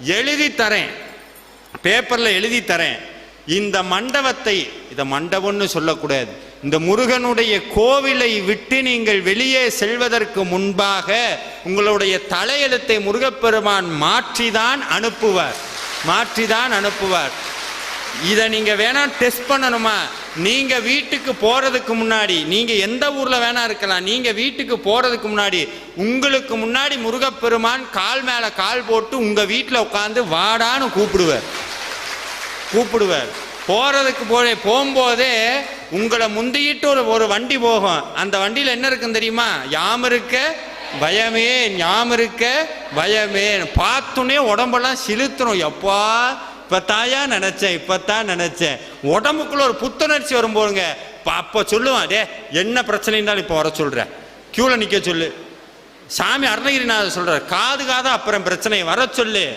எழுதி தரேன் பேப்பரில் எழுதி தரேன் இந்த மண்டபத்தை இந்த மண்டபம்னு சொல்லக்கூடாது. இந்த முருகனுடைய கோவிலை விட்டு நீங்கள் வெளியே செல்வதற்கு முன்பாக உங்களுடைய தலையெழுத்தை முருகப்பெருமான் மாற்றிதான் அனுப்புவார். மாற்றிதான் அனுப்புவார். இதை நீங்கள் வேணா டெஸ்ட் பண்ணணுமா? நீங்கள் வீட்டுக்கு போகிறதுக்கு முன்னாடி நீங்கள் எந்த ஊரில் வேணா இருக்கலாம் நீங்கள் வீட்டுக்கு போகிறதுக்கு முன்னாடி உங்களுக்கு முன்னாடி முருகப்பெருமான் கால் மேலே கால் போட்டு உங்கள் வீட்டில் உட்காந்து வாடான்னு கூப்பிடுவார். கூப்பிடுவார். போகிறதுக்கு போய் போகும்போதே உங்களை முந்திக்கிட்டு ஒரு ஒரு வண்டி போகும். அந்த வண்டியில் என்ன இருக்குன்னு தெரியுமா? யாம் இருக்க பயமே ஞாம் இருக்க பயமே. பார்த்தோன்னே உடம்பெல்லாம் சிலுத்துறோம் எப்பா இப்போ தாயா நினச்சேன் இப்போ தான் நினச்சேன். உடம்புக்குள்ள ஒரு புத்துணர்ச்சி வரும்போதுங்க அப்போ சொல்லுவான் டே என்ன பிரச்சனை இருந்தாலும் இப்போ வர சொல்கிறேன் க்யூவில் நிற்க சொல்லு. சாமி அருணகிரிநாதர் சொல்கிறார் காது காதா அப்புறம் பிரச்சனை வர சொல்லு.